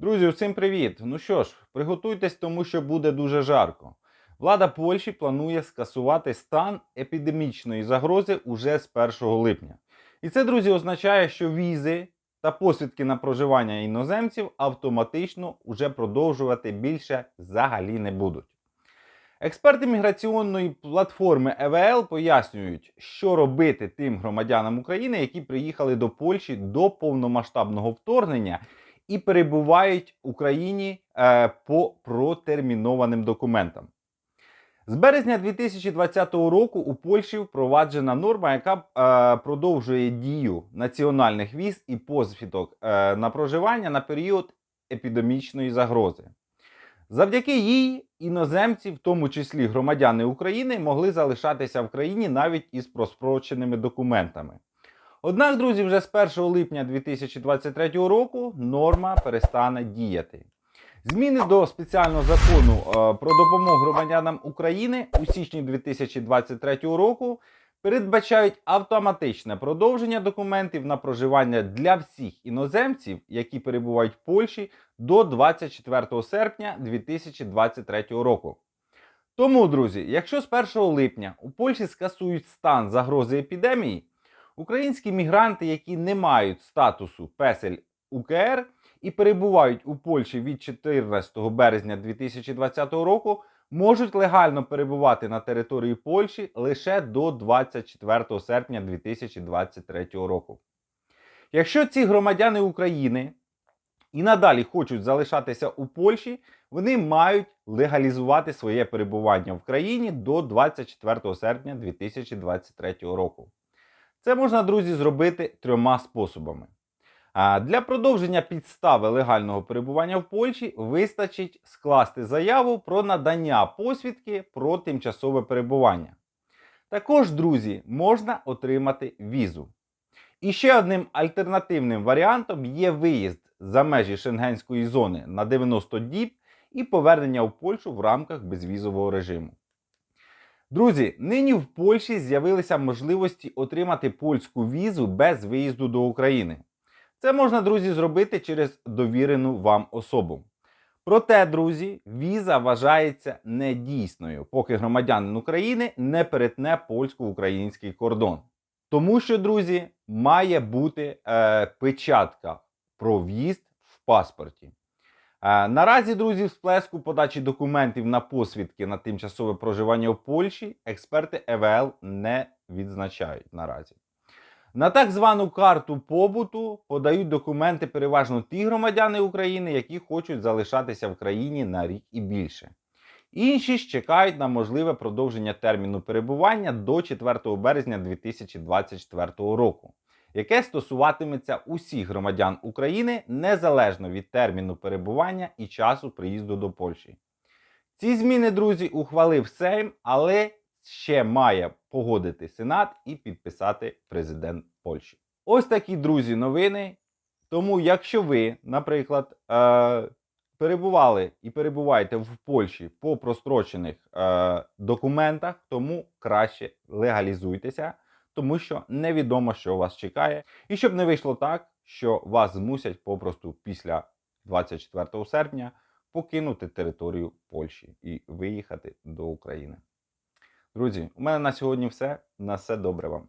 Друзі, усім привіт! Ну що ж, приготуйтесь, тому що буде дуже жарко. Влада Польщі планує скасувати стан епідемічної загрози уже з 1 липня. І це, друзі, означає, що візи та посвідки на проживання іноземців автоматично уже продовжувати більше взагалі не будуть. Експерти міграційної платформи ЕВЛ пояснюють, що робити тим громадянам України, які приїхали до Польщі до повномасштабного вторгнення і перебувають в Україні е, по протермінованим документам. З березня 2020 року у Польщі впроваджена норма, яка е, продовжує дію національних віз і посвідок е, на проживання на період епідемічної загрози. Завдяки їй іноземці, в тому числі громадяни України, могли залишатися в країні навіть із проспроченими документами. Однак, друзі, вже з 1 липня 2023 року норма перестане діяти. Зміни до спеціального закону е, про допомогу громадянам України у січні 2023 року передбачають автоматичне продовження документів на проживання для всіх іноземців, які перебувають в Польщі до 24 серпня 2023 року. Тому, друзі, якщо з 1 липня у Польщі скасують стан загрози епідемії, українські мігранти, які не мають статусу песель УКР і перебувають у Польщі від 14 березня 2020 року, можуть легально перебувати на території Польщі лише до 24 серпня 2023 року. Якщо ці громадяни України і надалі хочуть залишатися у Польщі, вони мають легалізувати своє перебування в країні до 24 серпня 2023 року. Це можна, друзі, зробити трьома способами. Для продовження підстави легального перебування в Польщі вистачить скласти заяву про надання посвідки про тимчасове перебування. Також, друзі, можна отримати візу. І ще одним альтернативним варіантом є виїзд за межі шенгенської зони на 90 діб і повернення в Польщу в рамках безвізового режиму. Друзі, нині в Польщі з'явилися можливості отримати польську візу без виїзду до України. Це можна, друзі, зробити через довірену вам особу. Проте, друзі, віза вважається недійсною, поки громадянин України не перетне польсько-український кордон. Тому що, друзі, має бути е, печатка про в'їзд в паспорті. Е, наразі, друзі, в сплеску подачі документів на посвідки на тимчасове проживання в Польщі експерти ЕВЛ не відзначають наразі. На так звану карту побуту подають документи переважно ті громадяни України, які хочуть залишатися в країні на рік і більше. Інші ж чекають на можливе продовження терміну перебування до 4 березня 2024 року, яке стосуватиметься усіх громадян України незалежно від терміну перебування і часу приїзду до Польщі. Ці зміни, друзі, ухвалив Сейм, але ще має погодити Сенат і підписати президент Польщі. Ось такі друзі новини. Тому, якщо ви, наприклад, е- перебували і перебуваєте в Польщі по прострочених е- документах, тому краще легалізуйтеся, тому що невідомо, що вас чекає. І щоб не вийшло так, що вас змусять попросту після 24 серпня покинути територію Польщі і виїхати до України. Друзі, у мене на сьогодні все. На все добре вам.